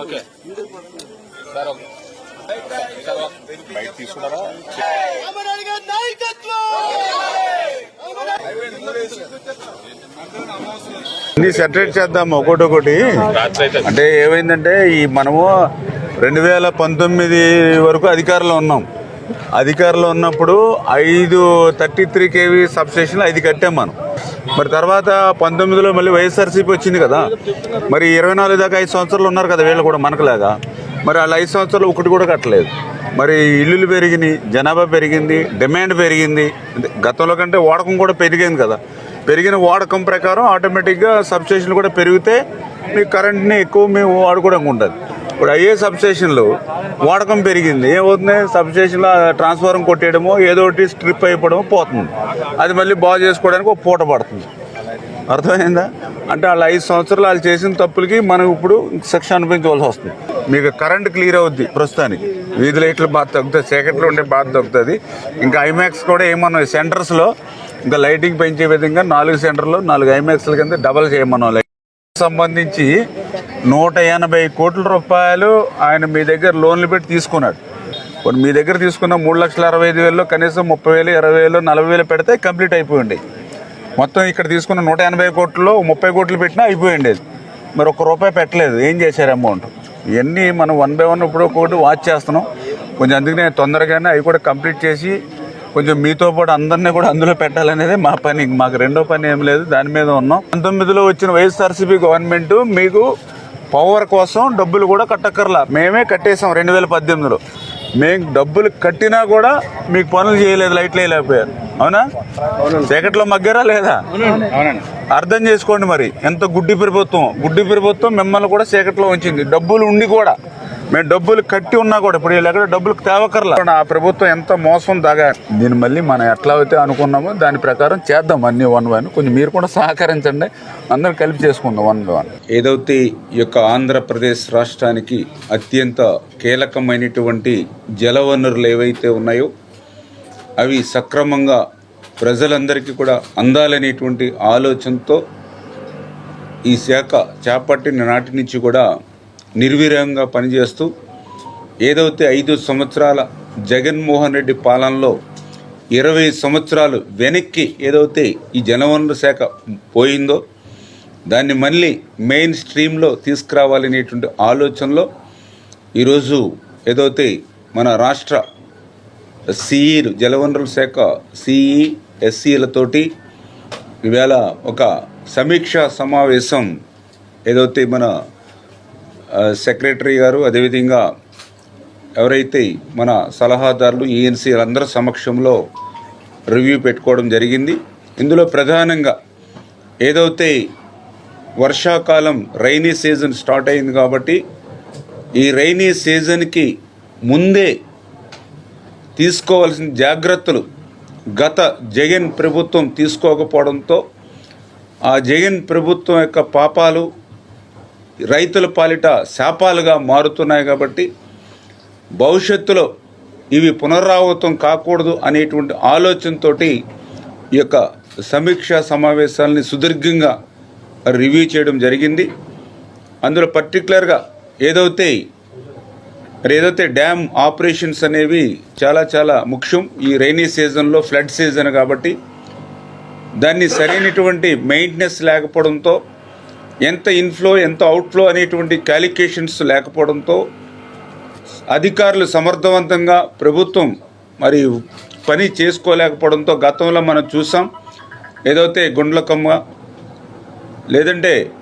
Okay. Sir okay. Sir okay బయట తీసుకున్నారా అన్ని సెటరేట్ చేద్దాం ఒకటి ఒకటి అంటే ఏమైందంటే ఈ మనము రెండు వేల పంతొమ్మిది వరకు అధికారంలో ఉన్నాం. అధికారంలో ఉన్నప్పుడు ఐదు థర్టీ త్రీ కేవీ సబ్స్టేషన్లు ఐదు కట్టాం మనం. మరి తర్వాత పంతొమ్మిదిలో మళ్ళీ వైఎస్ఆర్సీపీ వచ్చింది కదా. మరి ఇరవై నాలుగు దాకా ఐదు సంవత్సరాలు ఉన్నారు కదా వీళ్ళు కూడా మనకులాగా. మరి వాళ్ళు ఐదు సంవత్సరాలు ఒకటి కూడా కట్టలేదు. మరి ఇల్లులు పెరిగినాయి జనాభా పెరిగింది డిమాండ్ పెరిగింది. గతంలో కంటే వాడకం కూడా పెరిగింది కదా. పెరిగిన వాడకం ప్రకారం ఆటోమేటిక్గా సబ్స్టేషన్లు కూడా పెరిగితే మీకు కరెంట్ని ఎక్కువ మేము వాడుకోవడానికి ఉంటుంది ఇప్పుడు అయ్యే సబ్స్టేషన్లు వాడకం పెరిగింది. ఏమవుతుంది? సబ్స్టేషన్లో ట్రాన్స్ఫారం కొట్టేయడమో ఏదో ఒకటి స్ట్రిప్ అయిపోవడమో పోతుంది. అది మళ్ళీ బాగు చేసుకోవడానికి ఒక పూట పడుతుంది. అర్థమైందా? అంటే వాళ్ళు ఐదు సంవత్సరాలు వాళ్ళు చేసిన తప్పులకి మనం ఇప్పుడు శిక్ష అనుభవించవలసి వస్తుంది. మీకు కరెంట్ క్లియర్ అవుద్ది ప్రస్తుతానికి. వీధి లైట్లు బాగా తగ్గుతుంది చీకట్లో ఉండే బాగా తగ్గుతుంది. ఇంకా ఐమాక్స్ కూడా ఏమన్నా సెంటర్స్లో ఇంకా లైటింగ్ పెంచే విధంగా నాలుగు సెంటర్లు నాలుగు ఐమాక్స్ల కింద డబల్ చేయమన్నాం లైట్ సంబంధించి నూట ఎనభై కోట్ల రూపాయలు ఆయన మీ దగ్గర లోన్లు పెట్టి తీసుకున్నాడు. ఇప్పుడు మీ దగ్గర తీసుకున్న మూడు లక్షల అరవై ఐదు వేలలో కనీసం ముప్పై వేలు ఇరవై వేలు నలభై వేలు పెడితే కంప్లీట్ అయిపోయింది. మొత్తం ఇక్కడ తీసుకున్న నూట ఎనభై కోట్లలో ముప్పై కోట్లు పెట్టినా అయిపోయింది. మరి ఒక్క రూపాయి పెట్టలేదు. ఏం చేశారు అమౌంట్? ఇవన్నీ మనం వన్ బై వన్ ఇప్పుడు ఒకటి వాచ్ చేస్తున్నాం. కొంచెం అందుకనే తొందరగానే అవి కూడా కంప్లీట్ చేసి కొంచెం మీతో పాటు అందరినీ కూడా అందులో పెట్టాలనేది మా పని. మాకు రెండో పని ఏం లేదు. దాని మీద ఉన్నాం. పంతొమ్మిదిలో వచ్చిన వైఎస్ఆర్సీపీ గవర్నమెంట్ మీకు పవర్ కోసం డబ్బులు కూడా కట్టక్కర్లా. మేమే కట్టేసాం రెండు వేల పద్దెనిమిదిలో. మేము డబ్బులు కట్టినా కూడా మీకు పనులు చేయలేదు లైట్లు వేయలేకపోయారు. అవునా? చీకట్లో మగ్గారా లేదా? అర్థం చేసుకోండి మరి. ఎంత గుడ్డి ప్రభుత్వం. గుడ్డి ప్రభుత్వం మిమ్మల్ని కూడా చీకట్లో ఉంచింది. డబ్బులు ఉండి కూడా. మేము డబ్బులు కట్టి ఉన్నా కూడా ఇప్పుడు వీళ్ళు ఎక్కడ డబ్బులు తేవకర్లా. ఆ ప్రభుత్వం ఎంత మోసం దాగా. దీన్ని మళ్ళీ మనం ఎట్లా అయితే అనుకున్నామో దాని ప్రకారం చేద్దాం అన్ని వన్ వన్. కొంచెం మీరు కూడా సహకరించండి. అందరం కలిపి చేసుకుందాం వన్ వన్. ఏదైతే ఈ యొక్క ఆంధ్రప్రదేశ్ రాష్ట్రానికి అత్యంత కీలకమైనటువంటి జలవనరులు ఏవైతే ఉన్నాయో అవి సక్రమంగా ప్రజలందరికీ కూడా అందాలనేటువంటి ఆలోచనతో ఈ శాఖ చేపట్టిన నాటి నుంచి కూడా నిర్విరామంగా పనిచేస్తూ ఏదైతే ఐదు సంవత్సరాల జగన్మోహన్ రెడ్డి పాలనలో ఇరవై సంవత్సరాలు వెనక్కి ఏదైతే ఈ జలవనరుల శాఖ పోయిందో దాన్ని మళ్ళీ మెయిన్ స్ట్రీమ్లో తీసుకురావాలనేటువంటి ఆలోచనలో ఈరోజు ఏదైతే మన రాష్ట్ర సిఈలు జలవనరుల శాఖ సిఈ ఎస్సీలతోటి ఈవేళ ఒక సమీక్షా సమావేశం ఏదైతే మన సెక్రటరీ గారు అదేవిధంగా ఎవరైతే మన సలహాదారులు ఈఎన్సీ అందరి సమక్షంలో రివ్యూ పెట్టుకోవడం జరిగింది. ఇందులో ప్రధానంగా ఏదైతే వర్షాకాలం రైనీ సీజన్ స్టార్ట్ అయింది కాబట్టి ఈ రైనీ సీజన్కి ముందే తీసుకోవాల్సిన జాగ్రత్తలు గత జగన్ ప్రభుత్వం తీసుకోకపోవడంతో ఆ జగన్ ప్రభుత్వం యొక్క పాపాలు రైతుల పాలిట శాపాలుగా మారుతున్నాయి కాబట్టి భవిష్యత్తులో ఇవి పునరావృతం కాకూడదు అనేటువంటి ఆలోచనతోటి ఈ యొక్క సమీక్షా సమావేశాలని సుదీర్ఘంగా రివ్యూ చేయడం జరిగింది. అందులో పర్టికులర్గా ఏదైతే మరి ఏదైతే డ్యామ్ ఆపరేషన్స్ అనేవి చాలా చాలా ముఖ్యం ఈ రైనీ సీజన్లో ఫ్లడ్ సీజన్ కాబట్టి దాన్ని సరైనటువంటి మెయింటెనెన్స్ లేకపోవడంతో ఎంత ఇన్ఫ్లో ఎంత అవుట్ఫ్లో అనేటువంటి క్యాలిక్యులేషన్స్ లేకపోవడంతో అధికారులు సమర్థవంతంగా ప్రభుత్వం మరి పని చేసుకోలేకపోవడంతో గతంలో మనం చూసాం. ఏదైతే గుండ్లకమ్మ లేదంటే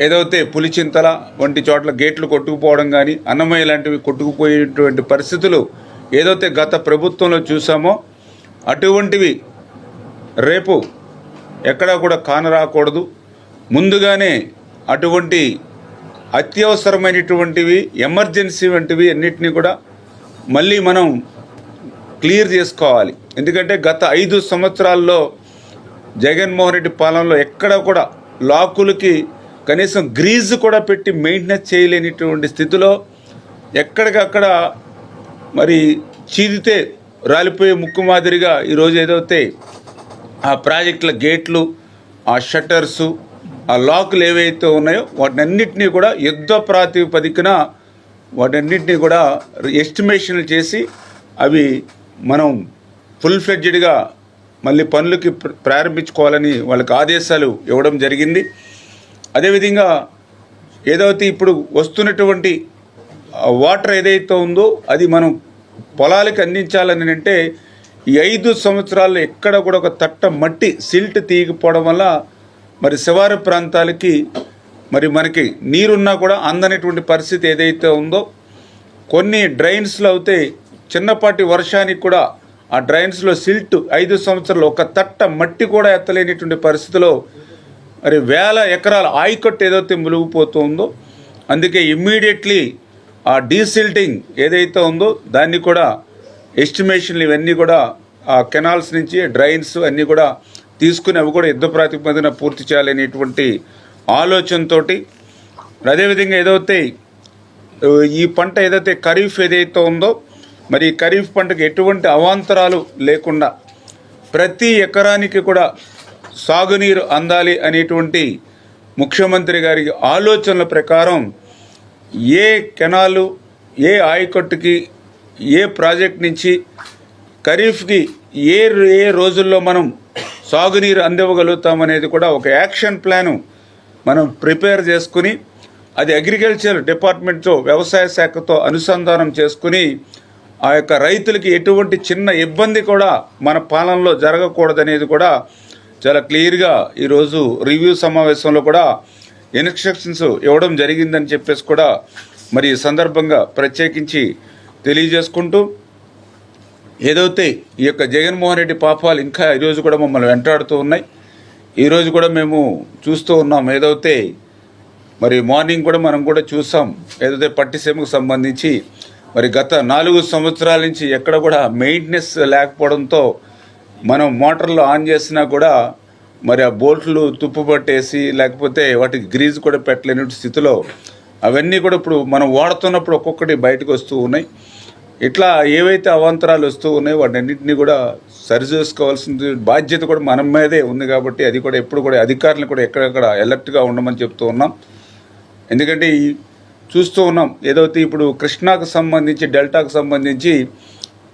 ఏదైతే పులిచింతల వంటి చోట్ల గేట్లు కొట్టుకుపోవడం కానీ అన్నమయ్య లాంటివి కొట్టుకుపోయేటువంటి పరిస్థితులు ఏదైతే గత ప్రభుత్వంలో చూసామో అటువంటివి రేపు ఎక్కడా కూడా కానరాకూడదు. ముందుగానే అటువంటి అత్యవసరమైనటువంటివి ఎమర్జెన్సీ వంటివి అన్నిటినీ కూడా మళ్ళీ మనం క్లియర్ చేసుకోవాలి. ఎందుకంటే గత ఐదు సంవత్సరాల్లో జగన్మోహన్ రెడ్డి పాలనలో ఎక్కడ కూడా లాకులకి కనీసం గ్రీజ్ కూడా పెట్టి మెయింటెనెన్స్ చేయలేనిటువంటి స్థితిలో ఎక్కడికక్కడ మరి చీదితే రాలిపోయే ముక్కు మాదిరిగా ఈరోజు ఏదైతే ఆ ప్రాజెక్టుల గేట్లు ఆ షట్టర్సు ఆ లాకులు ఏవైతే ఉన్నాయో వాటినన్నింటినీ కూడా యుద్ధ ప్రాతిపదికన వాటన్నింటినీ కూడా ఎస్టిమేషన్లు చేసి అవి మనం ఫుల్ ఫ్లెడ్జెడ్గా మళ్ళీ పనులకి ప్రారంభించుకోవాలని వాళ్ళకి ఆదేశాలు ఇవ్వడం జరిగింది. అదేవిధంగా ఏదైతే ఇప్పుడు వస్తున్నటువంటి వాటర్ ఏదైతే ఉందో అది మనం పొలాలకి అందించాలని అంటే ఈ ఐదు సంవత్సరాల్లో ఎక్కడ కూడా ఒక తట్ట మట్టి సిల్ట్ తీగిపోవడం వల్ల మరి శివారు ప్రాంతాలకి మరి మనకి నీరున్నా కూడా అందనటువంటి పరిస్థితి ఏదైతే ఉందో కొన్ని డ్రైన్స్లో అయితే చిన్నపాటి వర్షానికి కూడా ఆ డ్రైన్స్లో సిల్ట్ ఐదు సంవత్సరాలు ఒక తట్ట మట్టి కూడా ఎత్తలేనిటువంటి పరిస్థితిలో మరి వేల ఎకరాల ఆయకట్టు ఏదైతే మునిగిపోతుందో అందుకే ఇమ్మీడియట్లీ ఆ డీసిల్టింగ్ ఏదైతే ఉందో దాన్ని కూడా ఎస్టిమేషన్లు ఇవన్నీ కూడా ఆ కెనాల్స్ నుంచి డ్రైన్స్ అన్నీ కూడా తీసుకుని అవి కూడా యుద్ధ ప్రాతిపదికన పూర్తి చేయాలనేటువంటి ఆలోచనతో అదేవిధంగా ఏదైతే ఈ పంట ఏదైతే ఖరీఫ్ ఏదైతే ఉందో మరి ఈ ఖరీఫ్ పంటకు ఎటువంటి అవాంతరాలు లేకుండా ప్రతి ఎకరానికి కూడా సాగునీరు అందాలి అనేటువంటి ముఖ్యమంత్రి గారి ఆలోచనల ప్రకారం ఏ కెనాలు ఏ ఆయకట్టుకి ఏ ప్రాజెక్ట్ నుంచి ఖరీఫ్కి ఏ ఏ రోజుల్లో మనం సాగునీరు అందివ్వగలుగుతాం అనేది కూడా ఒక యాక్షన్ ప్లాను మనం ప్రిపేర్ చేసుకుని అది అగ్రికల్చర్ డిపార్ట్మెంట్తో వ్యవసాయ శాఖతో అనుసంధానం చేసుకుని ఆ యొక్క రైతులకి ఎటువంటి చిన్న ఇబ్బంది కూడా మన పాలనలో జరగకూడదనేది కూడా చాలా క్లియర్గా ఈరోజు రివ్యూ సమావేశంలో కూడా ఇన్స్ట్రక్షన్స్ ఇవ్వడం జరిగిందని చెప్పేసి కూడా మరి ఈ సందర్భంగా ప్రత్యేకించి తెలియజేసుకుంటూ ఏదైతే ఈ యొక్క జగన్మోహన్ రెడ్డి పాపాలు ఇంకా ఈరోజు కూడా మమ్మల్ని వెంటాడుతూ ఉన్నాయి. ఈరోజు కూడా మేము చూస్తూ ఉన్నాం ఏదైతే మరి మార్నింగ్ కూడా మనం కూడా చూసాం. ఏదైతే పట్టిసీమకు సంబంధించి మరి గత నాలుగు సంవత్సరాల నుంచి ఎక్కడ కూడా మెయింటెనెన్స్ లేకపోవడంతో మనం మోటార్లు ఆన్ చేసినా కూడా మరి ఆ బోల్ట్లు తుప్పు పట్టేసి లేకపోతే వాటికి గ్రీజ్ కూడా పెట్టలేని స్థితిలో అవన్నీ కూడా ఇప్పుడు మనం వాడుతున్నప్పుడు ఒక్కొక్కటి బయటకు వస్తూ ఉన్నాయి. ఇట్లా ఏవైతే అవాంతరాలు వస్తూ ఉన్నాయో వాటన్నింటినీ కూడా సరిచేసుకోవాల్సిన బాధ్యత కూడా మన మీదే ఉంది కాబట్టి అది కూడా ఎప్పుడు కూడా అధికారులను కూడా ఎక్కడెక్కడ అలర్ట్గా ఉండమని చెప్తూ ఉన్నాం. ఎందుకంటే ఈ చూస్తూ ఉన్నాం ఏదైతే ఇప్పుడు కృష్ణాకు సంబంధించి డెల్టాకు సంబంధించి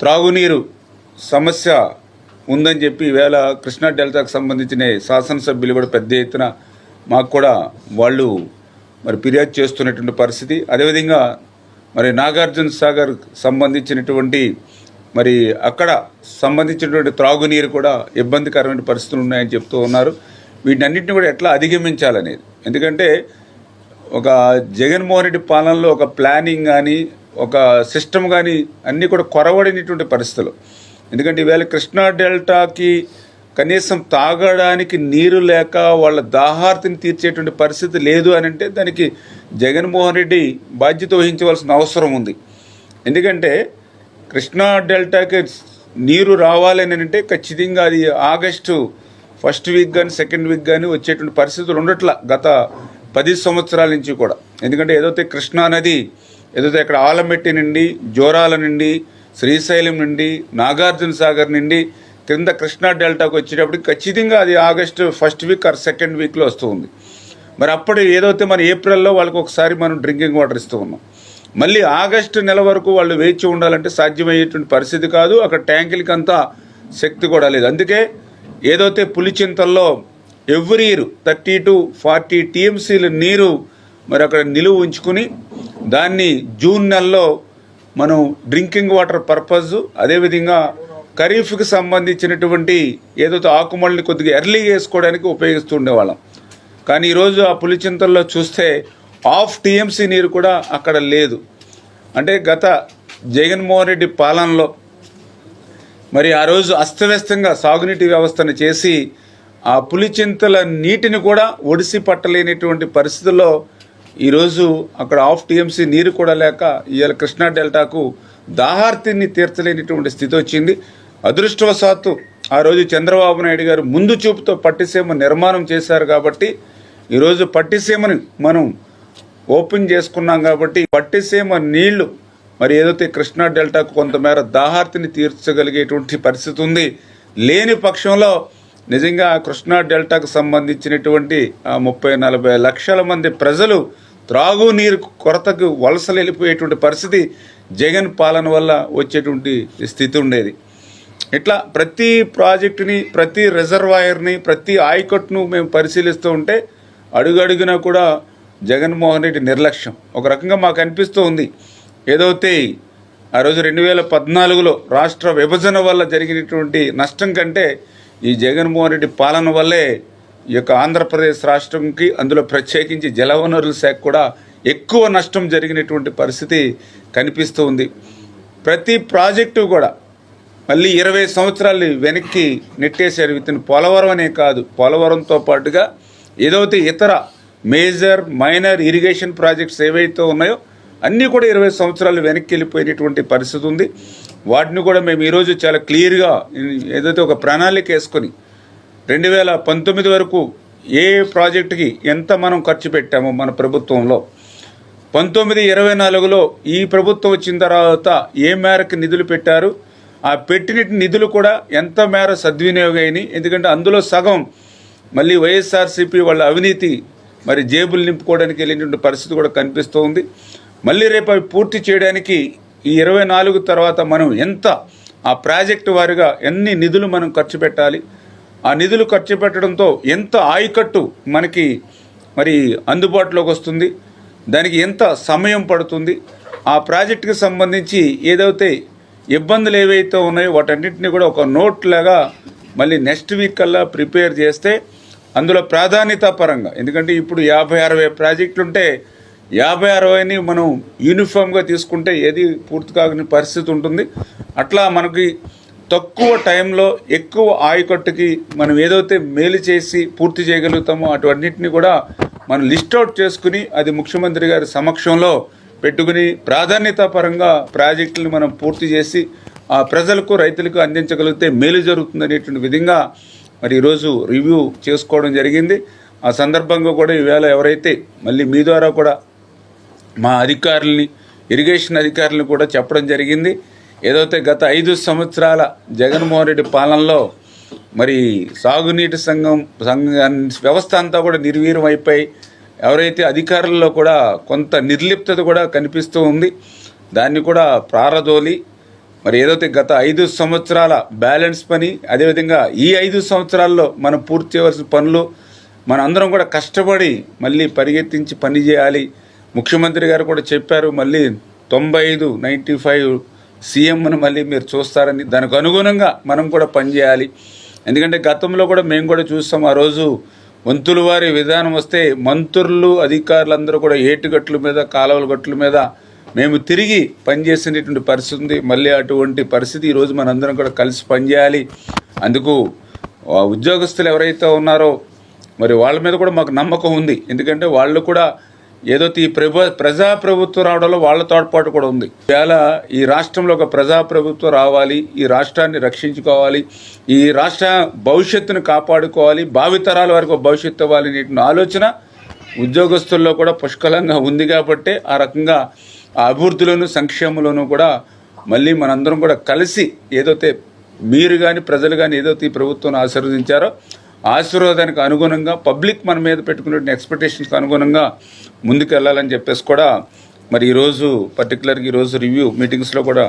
త్రాగునీరు సమస్య ఉందని చెప్పి ఈవేళ కృష్ణా డెల్టాకు సంబంధించిన శాసనసభ్యులు కూడా పెద్ద ఎత్తున మాకు కూడా వాళ్ళు మరి ఫిర్యాదు చేస్తున్నటువంటి పరిస్థితి. అదేవిధంగా మరి నాగార్జున సాగర్ సంబంధించినటువంటి మరి అక్కడ సంబంధించినటువంటి త్రాగునీరు కూడా ఇబ్బందికరమైన పరిస్థితులు ఉన్నాయని చెప్తూ ఉన్నారు. వీటన్నిటిని కూడా ఎట్లా అధిగమించాలనేది. ఎందుకంటే ఒక జగన్మోహన్ రెడ్డి పాలనలో ఒక ప్లానింగ్ కానీ ఒక సిస్టమ్ కానీ అన్నీ కూడా కొరవడినటువంటి పరిస్థితులు. ఎందుకంటే ఈవేళ కృష్ణా డెల్టాకి కనీసం తాగడానికి నీరు లేక వాళ్ళ దాహార్తిని తీర్చేటువంటి పరిస్థితి లేదు అని అంటే దానికి జగన్మోహన్ రెడ్డి బాధ్యత వహించవలసిన అవసరం ఉంది. ఎందుకంటే కృష్ణా డెల్టాకి నీరు రావాలని అంటే ఖచ్చితంగా అది ఆగస్టు ఫస్ట్ వీక్ కానీ సెకండ్ వీక్ కానీ వచ్చేటువంటి పరిస్థితులు ఉండట్ల గత పది సంవత్సరాల నుంచి కూడా. ఎందుకంటే ఏదైతే కృష్ణా నది ఏదైతే అక్కడ ఆలమెట్టి నుండి జోరాల నుండి శ్రీశైలం నుండి నాగార్జున సాగర్ నుండి కింద కృష్ణా డెల్టాకు వచ్చేటప్పటికి ఖచ్చితంగా అది August first week or second వీక్లో వస్తుంది మరి అప్పుడు ఏదైతే మన ఏప్రిల్లో వాళ్ళకి ఒకసారి మనం డ్రింకింగ్ వాటర్ ఇస్తూ ఉన్నాం. మళ్ళీ ఆగస్టు నెల వరకు వాళ్ళు వేచి ఉండాలంటే సాధ్యమయ్యేటువంటి పరిస్థితి కాదు. అక్కడ ట్యాంకులకి అంతా శక్తి కూడా లేదు. అందుకే ఏదైతే పులిచింతల్లో every year thirty to forty టీఎంసీల నీరు మరి అక్కడ నిలువ ఉంచుకుని దాన్ని జూన్ నెలలో మనం డ్రింకింగ్ వాటర్ పర్పస్ అదేవిధంగా ఖరీఫ్కి సంబంధించినటువంటి ఏదైతే ఆకుమల్ని కొద్దిగా ఎర్లీగా వేసుకోవడానికి ఉపయోగిస్తూ ఉండేవాళ్ళం. కానీ ఈరోజు ఆ పులిచింతల్లో చూస్తే హాఫ్ టీఎంసీ నీరు కూడా అక్కడ లేదు. అంటే గత జగన్మోహన్ రెడ్డి పాలనలో మరి ఆ రోజు అస్తవ్యస్తంగా సాగునీటి వ్యవస్థను చేసి ఆ పులిచింతల నీటిని కూడా ఒడిసి పట్టలేనటువంటి పరిస్థితుల్లో ఈరోజు అక్కడ హాఫ్ టీఎంసీ నీరు కూడా లేక ఇవాళ కృష్ణా డెల్టాకు దాహార్తిని తీర్చలేనిటువంటి స్థితి వచ్చింది. అదృష్టవశాత్తు ఆ రోజు చంద్రబాబు నాయుడు గారు ముందు చూపుతో పట్టిసీమ నిర్మాణం చేశారు కాబట్టి ఈరోజు పట్టిసీమని మనం ఓపెన్ చేసుకున్నాం కాబట్టి పట్టిసీమ నీళ్ళు మరి ఏదైతే కృష్ణా డెల్టాకు కొంతమేర దాహార్తిని తీర్చగలిగేటువంటి పరిస్థితి ఉంది లేని పక్షంలో నిజంగా కృష్ణా డెల్టాకు సంబంధించినటువంటి ముప్పై నలభై లక్షల మంది ప్రజలు త్రాగునీరు కొరతకు వలసలు వెళ్ళిపోయేటువంటి పరిస్థితి జగన్ పాలన వల్ల వచ్చేటువంటి స్థితి ఉండేది. ఇట్లా ప్రతి ప్రాజెక్టుని ప్రతి రిజర్వాయర్ని ప్రతి ఆయకట్టును మేము పరిశీలిస్తూ ఉంటే అడుగడుగునా కూడా జగన్మోహన్ రెడ్డి నిర్లక్ష్యం. ఒక రకంగా మాకు అనిపిస్తూ ఉంది. ఏదైతే ఆ రోజు రెండు వేల పద్నాలుగులో రాష్ట్ర విభజన వల్ల జరిగినటువంటి నష్టం కంటే ఈ జగన్మోహన్ రెడ్డి పాలన వల్లే ఈ యొక్క ఆంధ్రప్రదేశ్ రాష్ట్రంకి అందులో ప్రత్యేకించి జలవనరుల శాఖ కూడా ఎక్కువ నష్టం జరిగినటువంటి పరిస్థితి కనిపిస్తూ ఉంది. ప్రతి ప్రాజెక్టు కూడా మళ్ళీ ఇరవై సంవత్సరాలు వెనక్కి నెట్టేశారు. విత్ పోలవరం అనే కాదు. పోలవరంతో పాటుగా ఏదైతే ఇతర మేజర్ మైనర్ ఇరిగేషన్ ప్రాజెక్ట్స్ ఏవైతే ఉన్నాయో అన్నీ కూడా ఇరవై సంవత్సరాలు వెనక్కి వెళ్ళిపోయినటువంటి పరిస్థితి ఉంది. వాటిని కూడా మేము ఈరోజు చాలా క్లియర్గా ఏదైతే ఒక ప్రణాళిక వేసుకొని రెండు వేల పంతొమ్మిది వరకు ఏ ప్రాజెక్టుకి ఎంత మనం ఖర్చు పెట్టామో మన ప్రభుత్వంలో పంతొమ్మిది ఇరవై నాలుగులో ఈ ప్రభుత్వం వచ్చిన తర్వాత ఏ మేరకు నిధులు పెట్టారు ఆ పెట్టిన నిధులు కూడా ఎంత మేర సద్వినియోగం అయినాయి ఎందుకంటే అందులో సగం మళ్ళీ వైఎస్ఆర్సీపీ వాళ్ళ అవినీతి మరి జేబులు నింపుకోవడానికి వెళ్ళినటువంటి పరిస్థితి కూడా కనిపిస్తూ ఉంది మళ్ళీ రేపు అవి పూర్తి చేయడానికి ఈ ఇరవై నాలుగు తర్వాత మనం ఎంత ఆ ప్రాజెక్టు వారిగా ఎన్ని నిధులు మనం ఖర్చు పెట్టాలి ఆ నిధులు ఖర్చు పెట్టడంతో ఎంత ఆయకట్టు మనకి మరి అందుబాటులోకి వస్తుంది దానికి ఎంత సమయం పడుతుంది ఆ ప్రాజెక్టుకి సంబంధించి ఏదైతే ఇబ్బందులు ఏవైతే ఉన్నాయో వాటన్నిటిని కూడా ఒక నోట్ లాగా మళ్ళీ నెక్స్ట్ వీక్ కల్లా ప్రిపేర్ చేస్తే అందులో ప్రాధాన్యత పరంగా. ఎందుకంటే ఇప్పుడు యాభై అరవై ప్రాజెక్టులు ఉంటే యాభై అరవైని మనం యూనిఫామ్గా తీసుకుంటే ఏది పూర్తి కాగని పరిస్థితి ఉంటుంది. అట్లా మనకి తక్కువ టైంలో ఎక్కువ ఆయకట్టుకి మనం ఏదైతే మేలు చేసి పూర్తి చేయగలుగుతామో అటువన్నిటిని కూడా మనం లిస్ట్ అవుట్ చేసుకుని అది ముఖ్యమంత్రి గారి సమక్షంలో పెట్టుకుని ప్రాధాన్యత పరంగా ప్రాజెక్టులను మనం పూర్తి చేసి ఆ ప్రజలకు రైతులకు అందించగలిగితే మేలు జరుగుతుంది అనేటువంటి విధంగా మరి ఈరోజు రివ్యూ చేసుకోవడం జరిగింది. ఆ సందర్భంగా కూడా ఈవేళ ఎవరైతే మళ్ళీ మీ ద్వారా కూడా మా అధికారుల్ని ఇరిగేషన్ అధికారులను కూడా చెప్పడం జరిగింది. ఏదైతే గత ఐదు సంవత్సరాల జగన్మోహన్ రెడ్డి పాలనలో మరి సాగునీటి సంఘం సంఘ వ్యవస్థ అంతా కూడా నిర్వీర్యం అయిపోయి ఎవరైతే అధికారుల్లో కూడా కొంత నిర్లిప్తత కూడా కనిపిస్తూ ఉంది. దాన్ని కూడా ప్రారదోలి మరి ఏదైతే గత ఐదు సంవత్సరాల బ్యాలెన్స్ పని అదేవిధంగా ఈ ఐదు సంవత్సరాల్లో మనం పూర్తి చేయవలసిన పనులు మన అందరం కూడా కష్టపడి మళ్ళీ పరిగెత్తించి పని చేయాలి. ముఖ్యమంత్రి గారు కూడా చెప్పారు మళ్ళీ తొంభై ఐదు నైంటీ ఫైవ్ సీఎంను మళ్ళీ మీరు చూస్తారని. దానికి అనుగుణంగా మనం కూడా పనిచేయాలి ఎందుకంటే గతంలో కూడా మేము కూడా చూస్తాం ఆ రోజు వంతుల వారి విధానం వస్తే మంత్రులు అధికారులందరూ కూడా ఏటుగట్ల మీద కాలువల గట్ల మీద మేము తిరిగి పనిచేసినటువంటి పరిస్థితి ఉంది. మళ్ళీ అటువంటి పరిస్థితి ఈరోజు మనందరం కూడా కలిసి పనిచేయాలి. అందుకు ఉద్యోగస్తులు ఎవరైతే ఉన్నారో మరి వాళ్ళ మీద కూడా మాకు నమ్మకం ఉంది. ఎందుకంటే వాళ్ళు కూడా ఏదో ఈ ప్రభు ప్రజాప్రభుత్వం రావడంలో వాళ్ళ తోడ్పాటు కూడా ఉంది. ఇవాళ ఈ రాష్ట్రంలో ఒక ప్రజాప్రభుత్వం రావాలి. ఈ రాష్ట్రాన్ని రక్షించుకోవాలి. ఈ రాష్ట్ర భవిష్యత్తును కాపాడుకోవాలి. భావితరాల వరకు భవిష్యత్తు ఇవ్వాలి ఆలోచన ఉద్యోగస్తుల్లో కూడా పుష్కలంగా ఉంది కాబట్టి ఆ రకంగా ఆ అభివృద్ధిలోను సంక్షేమంలోనూ కూడా మళ్ళీ మనందరం కూడా కలిసి ఏదైతే మీరు కానీ ప్రజలు కానీ ఏదైతే ఈ ప్రభుత్వం ఆశీర్వదించారో ఆశీర్వాదానికి అనుగుణంగా పబ్లిక్ మన మీద పెట్టుకున్న ఎక్స్పెక్టేషన్స్కి అనుగుణంగా ముందుకెళ్ళాలని చెప్పేసి కూడా మరి ఈరోజు పర్టికులర్గా ఈరోజు రివ్యూ మీటింగ్స్లో కూడా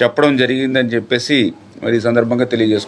చెప్పడం జరిగిందని చెప్పేసి మరి ఈ సందర్భంగా తెలియజేసుకుంటున్నాను